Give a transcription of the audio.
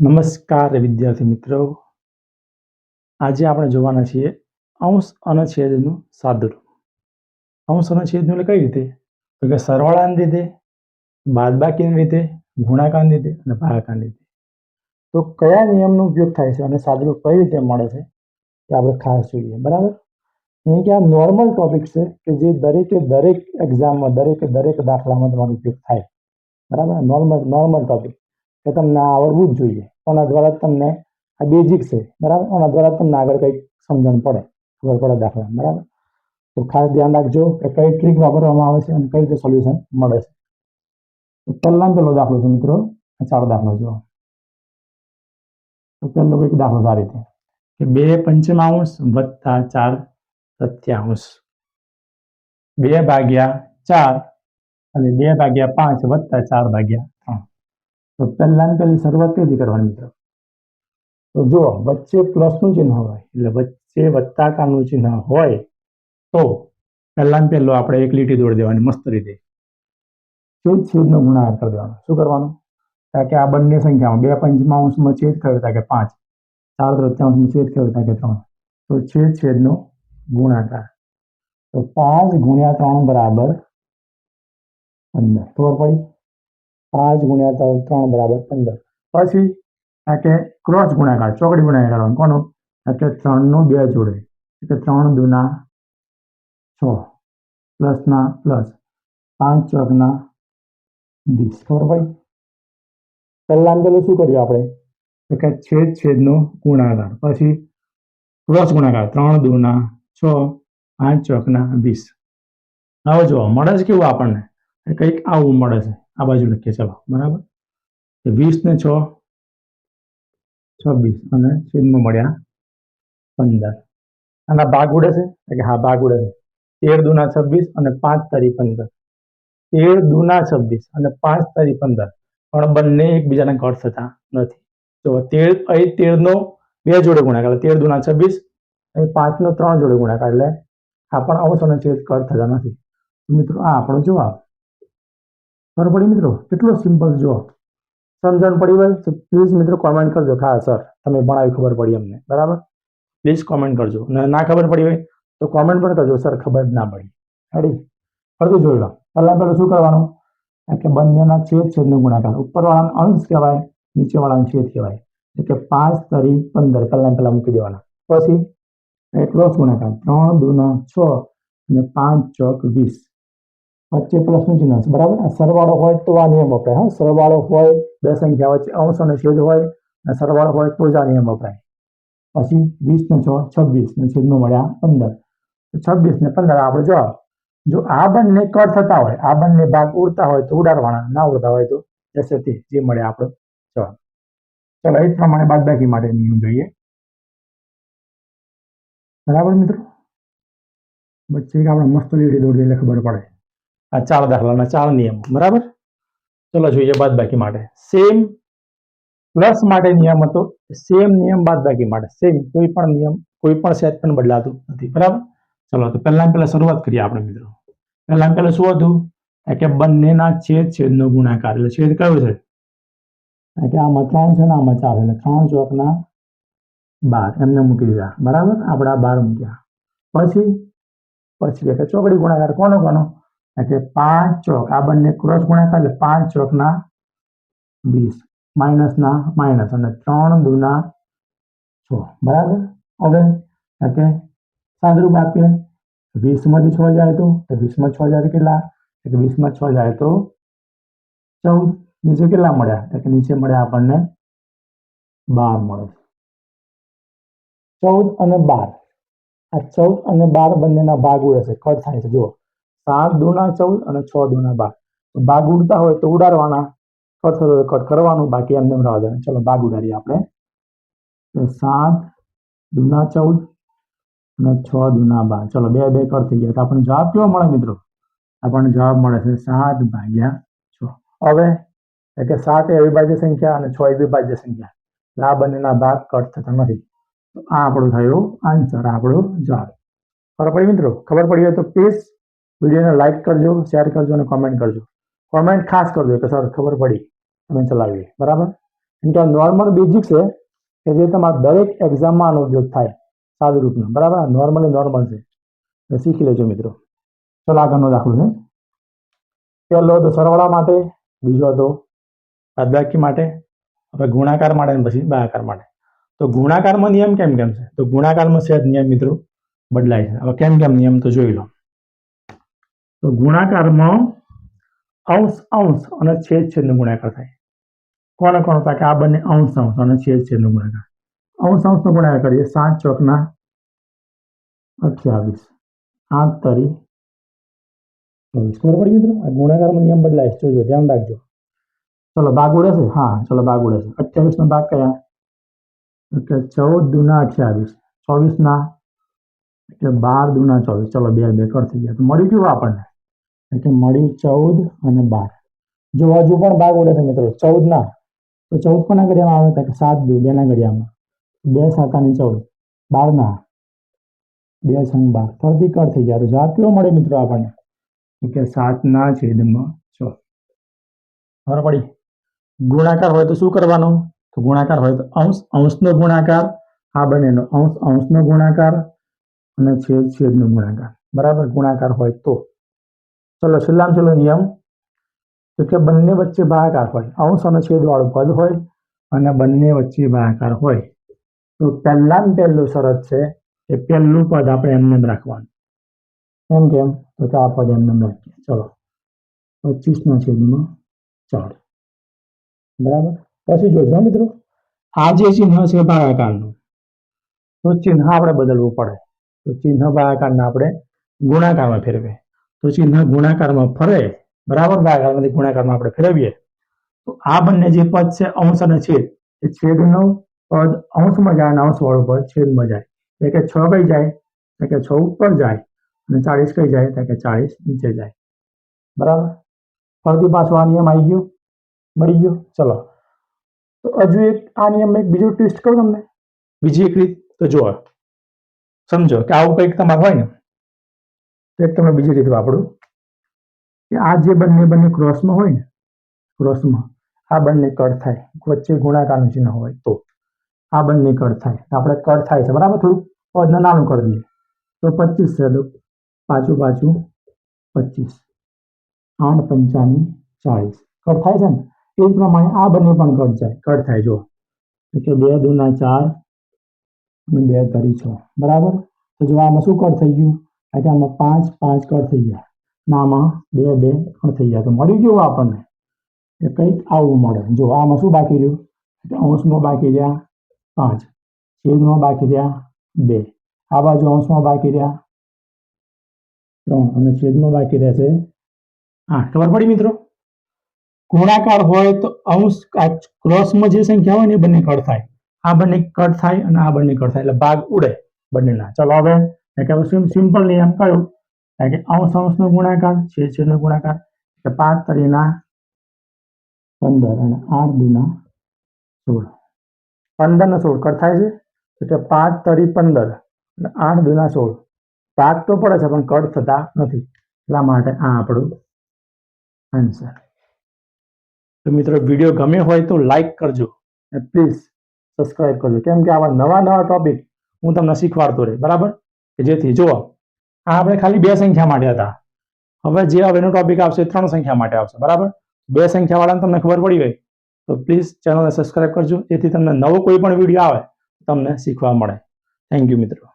નમસ્કાર વિદ્યાર્થી મિત્રો. આજે આપણે જોવાના છીએ અંશ અનછેદનું સાદુરૂપ અંશ અને એટલે કઈ રીતે? તો કે સરવાળાની રીતે, બાદબાકીની રીતે, ગુણાકારની રીતે અને ભાગાકારની રીતે. તો કયા નિયમનો ઉપયોગ થાય છે અને સાદુરૂપ કઈ રીતે મળે છે? તે આપણે ખાસ જોઈએ, બરાબર? અહીં કે આ નોર્મલ ટોપિક છે કે જે દરેકે દરેક એક્ઝામમાં દરેકે દરેક દાખલામાં તમારો ઉપયોગ થાય. બરાબર? નોર્મલ નોર્મલ ટોપિક કે તમને આવડવું જ જોઈએ. ઓના દ્વારા તમને આ બેઝિક છે, બરાબર? એના દ્વારા તમને આગળ કંઈક સમજણ પડે, ખબર પડે દાખલા બરાબર? તો ખાસ ધ્યાન રાખજો કે કઈ ટ્રીક વાપરવામાં આવે છે અને કઈ રીતે સોલ્યુશન મળે છે. તો પહેલાં પહેલો દાખલો છે મિત્રો ચાર દાખલો જુઓ તો પહેલો કંઈક દાખલો સારી રીતે, કે બે પંચમાંશ વત્તા ચાર સત્યાંશ. બે ભાગ્યા ચાર અને બે ભાગ્યા પાંચ વત્તા ચાર ભાગ્યા તો પહેલાની પહેલી શરૂઆત કઈ કરવાની મિત્રો? તો જો વચ્ચે પ્લસનું ચિહ્ન હોય, એટલે વચ્ચે વત્તાકારનું ચિહ્ન હોય, તો પહેલાં પહેલો આપણે એક લીટી દોડી દેવાની, મસ્ત રીતે. છેદ છેદનો ગુણાકાર કરી દેવાનો. શું કરવાનું? કારણ કે આ બંને સંખ્યામાં બે પંચમાંશમાં છેદ થયો હતા કે પાંચ. ચાર તૃતીયાંશમાં છેદ થયો હતા કે ત્રણ. તો છેદ છેદનો ગુણાકાર. તો પાંચ ગુણ્યા ત્રણ બરાબર પંદર. ખબર પડી? પાંચ ગુણ્યા ત્રણ બરાબર પંદર. પછી કે ક્રોસ ગુણાકાર, ચોકડી ગુણાકાર કરવાનો કોનો? કે ત્રણનો બે જોડે, એટલે ત્રણ દુના છ પ્લસના પ્લસ પાંચ ચોકના વીસ. ખબર પડી? પહેલા પેલું શું કર્યું આપણે? તો કે છેદ છેદનો ગુણાકાર. પછી ક્રોસ ગુણાકાર, ત્રણ દુના છ, પાંચ ચોકના વીસ. હવે જોવા મળે છે કેવું આપણને? કંઈક આવું મળે છે. આ બાજુ લખીએ, ચલો, બરાબર? વીસ ને છ, છવ્વીસ, અને છેદમાં મળ્યા પંદર. આના ભાગ ઉડે છે? એટલે હા, ભાગ ઉડે છે. તેર દુના છવ્વીસ અને પાંચ તારી પંદર. તેર દુના છવ્વીસ અને પાંચ તારી પંદર. પણ બંને એકબીજાના કટ થતા નથી. જો તેર, અહીં તેરનો બે જોડે ગુણાકાર, તેર દુના છવ્વીસ, અહીં પાંચનો ત્રણ જોડે ગુણાકાર. એટલે આ પણ અવસર અને છેદ કટ થતા નથી. મિત્રો, આ આપણો જવાબ ખબર પડી મિત્રો? કેટલો સિમ્પલ જો સમજણ પડી હોય તો પ્લીઝ મિત્રો કોમેન્ટ કરજો. હા સર તમે ભણાવી ખબર પડી અમને. બરાબર? પ્લીઝ કોમેન્ટ કરજો. ના ખબર પડી હોય તો કોમેન્ટ પણ કરજો સર ખબર ના પડી. હડી ફરતું જોઈ લો. પહેલાં પહેલું શું કરવાનું? કે બંનેના છેદ છેદનો ગુણાકાર. ઉપરવાળાનો અંશ કહેવાય, નીચેવાળાનો છેદ કહેવાય. એટલે કે પાંચ તરી પંદર. પહેલાં પહેલાં મૂકી દેવાના. પછી, એટલો જ ગુણાકાર. ત્રણ દુના છ અને પાંચ ચોક વીસ. વચ્ચે પ્લસનું ચિહ્ન હશે. બરાબર? આ સરવાળો હોય તો આ નિયમ વપરાય. હા, સરવાળો હોય બે સંખ્યા વચ્ચે અંશ અને છેદ હોય, અને સરવાળો હોય તો જ આ નિયમ વપરાય. પછી વીસ ને છ, છવ્વીસ ને છેદમાં મળ્યા પંદર. છવ્વીસ ને પંદર આપણે જવાબ. જો આ બંને કટ થતા હોય, આ બંને ભાગ ઉડતા હોય તો ઉડાડવાના, ના ઉડતા હોય તો જશે તે. જે મળે આપણો જવાબ. ચલો, એ જ પ્રમાણે બાદબાકી માટે નિયમ જોઈએ. બરાબર મિત્રો? વચ્ચે આપણે મસ્ત લીટી દોડી ખબર પડે. આ ચાર દાખલાના ચાર નિયમો. બરાબર? ચલો જોઈએ બાદબાકી માટે. સેમ પ્લસ માટે નિયમ હતો. સેમ નિયમ બાદ બાકી માટે. સેમ કોઈ પણ નિયમ, કોઈ પણ સેટ પણ બદલાતું નથી. બરાબર? ચલો, તો પહેલા પહેલા શરૂઆત કરીએ આપણે મિત્રો. પહેલા પહેલા શું હતું? કે બંનેના છેદ છેદનો ગુણાકાર. એટલે છેદ કયો છે? કે આમાં ત્રણ છે ને આમાં ચાર એટલે ત્રણ ચોકના બાર. એમને મૂકી દીધા. બરાબર? આપણે બાર મૂક્યા. પછી પછી કે ચોકડી ગુણાકાર કોનો કોનો? એટલે પાંચ ચોક, આ બંને ક્રોસ ગુણાકાર એટલે પાંચ ચોકના વીસ, માઇનસના માઇનસ અને ત્રણ દુના છ બરાબર? હવે એટલે સાદરૂપ આપીએ. વીસમાંથી છ જાય તો વીસમાં છ જાય કેટલા? એટલે વીસમાં છ જાય તો ચૌદ. નીચે કેટલા મળ્યા? એટલે નીચે મળ્યા આપણને બાર મળે ચૌદ અને બાર. આ ચૌદ અને બાર બંનેના ભાગ ઉડે છે. કટ થાય છે. જુઓ. સાત દુના ચૌદ અને છ દુના બાર. ભાગ ઉડતા હોય તો ઉડાડવાના. કટ થતો હોય કટ કરવાનું. બાકી એમને એમ રહેવા દેવાનું. ચલો ભાગ ઉડાડીએ આપણે. સાત દુના ચૌદ અને છ દુના બાર. ચલો બે બે કટ થઈ ગયા. તો આપણને જવાબ કેવો મળે મિત્રો? આપણને જવાબ મળે છે સાત ભાગ્યા છ. હવે એટલે કે સાત એ અવિભાજ્ય સંખ્યા અને છ એ વિભાજ્ય સંખ્યા. એટલે આ બંનેના ભાગ કટ થતા નથી. તો આ આપણું થયું આન્સર આપણો જવાબ. ખબર પડી મિત્રો? ખબર પડી હોય તો પ્લીઝ વિડીયોને લાઇક કરજો શેર કરજો અને કોમેન્ટ કરજો. કોમેન્ટ ખાસ કરજો કે સર ખબર પડી. તમે ચલાવીએ. બરાબર? કેમ કે નોર્મલ બેઝિક છે કે જે તમારા દરેક એક્ઝામમાં આનો ઉપયોગ થાય, સાદુરૂપનો. બરાબર? નોર્મલી નોર્મલ છે. શીખી લેજો મિત્રો. ચલો આગળનો દાખલો છે. પહેલો તો સરવાળા માટે, બીજો હતો બાદબાકી માટે, હવે ગુણાકાર માટે અને પછી ભાગાકાર માટે. તો ગુણાકારમાં નિયમ કેમ કેમ છે? તો ગુણાકારમાં સહેજ નિયમ મિત્રો. બદલાય છે. હવે કેમ કેમ નિયમ તો જોઈ લો. તો ગુણાકારમાં અંશ અંશ અને છેદ છેદનો ગુણાકાર થાય. કોને કોણ થાય કે આ બંને અંશ અંશ અને છેદ છેદનો ગુણાકાર. અંશ, અંશનો ગુણાકાર કરીએ. સાત ચોકના અઠ્યાવીસ. આઠ તરી ચોવીસ. ખબર પડી મિત્રો? આ ગુણાકારમાં નિયમ બદલાય જોજો, ધ્યાન રાખજો. ચલો, ભાગ ઉડે છે? હા, ચલો, ભાગ ઉડે છે. અઠ્યાવીસનો ભાગ કયા? એટલે ચૌદ દુના અઠ્યાવીસ. ચોવીસના એટલે બાર દુના ચોવીસ. ચલો, બે બે કર થઈ ગયા. તો મળ્યું કેવું આપણને. એટલે મળ્યું ચૌદ અને બાર. જો હજુ પણ ભાગ ઉડે છે મિત્રો, ચૌદ ના. તો ચૌદ કોના ઘડિયામાં આવે? કે સાત દુ બે ના ઘડિયામાં બે સાત અને ચૌદ. બાર ના. બે સંગ બાર. ફરતી કર થઈ ગયા. તો જવાબ કેવો મળે મિત્રો આપણને? કે સાતના છેદમાં છ ખબર પડી? ગુણાકાર હોય તો શું કરવાનો? તો ગુણાકાર હોય તો અંશ. અંશનો ગુણાકાર, આ બંનેનો અંશ. અંશનો ગુણાકાર અને છેદ, છેદનો ગુણાકાર. બરાબર? ગુણાકાર હોય તો. ચલો, છેલ્લામાં છેલ્લો નિયમ તો કે બંને વચ્ચે ભાગાકાર હોય. અંશ અને છેદ વાળું પદ હોય અને બંને વચ્ચે ભાગાકાર હોય. તો પહેલાં પહેલું શરત છે એ પહેલું પદ આપણે એમને એમ રાખવાનું. એમ કેમ તો કે આ પદ એમને એમ રાખીએ. ચલો પચીસના છેદમાં ચાર. બરાબર? પછી જોજો મિત્રો, આ જે ચિહ્ન છે ભાગાકારનું. તો ચિહ્ન આપણે બદલવું પડે. તો ચિહ્ન ભાગાકારને આપણે ગુણાકારમાં ફેરવે તો ચિહ્ન ગુણાકારમાં ફરે, બરાબર? ભાગાકારમાંથી ગુણાકારમાં આપણે ફેરવીએ. તો આ બંને જે પદ છે, અંશ અને છેદ, એ છેદનો પદ અંશમાં જાય અને અંશ વાળું પદ છેદમાં જાય. એટલે કે છ કઈ જાય? એટલે કે છ ઉપર જાય. અને ચાળીસ કઈ જાય? એટલે કે ચાળીસ નીચે જાય. બરાબર? ફરીથી પાછો આ નિયમ આવી ગયો? મળી ગયો? ચલો. તો હજુ એક આ નિયમ એક બીજું ટ્વિસ્ટ કહું તમને? બીજી એક રીત? તો જુઓ. સમજો કે આવું કંઈક તમારે હોય ને. એક તમે બીજી રીત વાપરું કે આ જે બંને બંને ક્રોસમાં હોય ને, ક્રોસમાં, આ બંને કટ થાય, વચ્ચે ગુણાકારનું ચિહ્ન હોય તો, આ બંને કટ થાય આપણે કટ થાય છે, બરાબર થોડું? પદને નાનું કરી દઈએ. તો પચીસ છે પાછું પાછું પચીસ. આઠ પંચાની ચાળીસ. કટ થાય છે ને? એ જ પ્રમાણે આ બંને પણ કટ જાય કટ થાય જો કે બે દુના ચાર અને બે તરી છ. બરાબર? તો જો આમાં શું કટ થઈ ગયું? કે આમાં પાંચ પાંચ કટ થઈ ગયા. નામાં બે બે કણ થઈ ગયા. તો મળી કેવું આપણને એ કંઈક આવું મળે. જો આમાં શું બાકી રહ્યું? એટલે અંશમાં બાકી રહ્યા પાંચ. છેદમાં બાકી રહ્યા બે. આ બાજુ અંશમાં બાકી રહ્યા ત્રણ અને છેદમાં બાકી રહેશે આઠ. ખબર પડી મિત્રો? ગુણાકાર હોય તો અંશ ક્રોસમાં જે સંખ્યા હોય ને એ બંને કટ થાય. આ બંને કટ થાય અને આ બંને કટ થાય. એટલે ભાગ ઉડે બંનેના. ચલો હવે કે સિમ્પલ નિયમ કયો કે અંશ અંશનો ગુણાકાર છેદ છેદનો ગુણાકાર, એટલે પાંચ તરીના પંદર અને આઠ દુના સોળ. પંદર ને સોળ કટ થાય છે એટલે પાંચ તરી પંદર અને આઠ દુના સોળ. પાંચ તો પડે છે, પણ કટ થતા નથી. એટલા માટે આ આપણું આન્સર તો મિત્રો વીડિયો ગમ્યો હોય તો લાઈક કરજો પ્લીઝ સબસ્ક્રાઈબ કરજો. કેમ કે આવા નવા નવા ટોપિક હું તમને શીખવાડતો રહે, બરાબર? કે જેથી જુઓ, આ આપણે ખાલી બે સંખ્યા માટે હતા. હવે જે હવેનો ટોપિક આવશે ત્રણ સંખ્યા માટે આવશે, બરાબર? બે સંખ્યાવાળાને તમને ખબર પડી ગઈ, તો પ્લીઝ ચેનલને સબસ્ક્રાઇબ કરજો, જેથી તમને નવો કોઈ પણ વીડિયો આવે, તમને શીખવા મળે. થેન્ક યુ મિત્રો.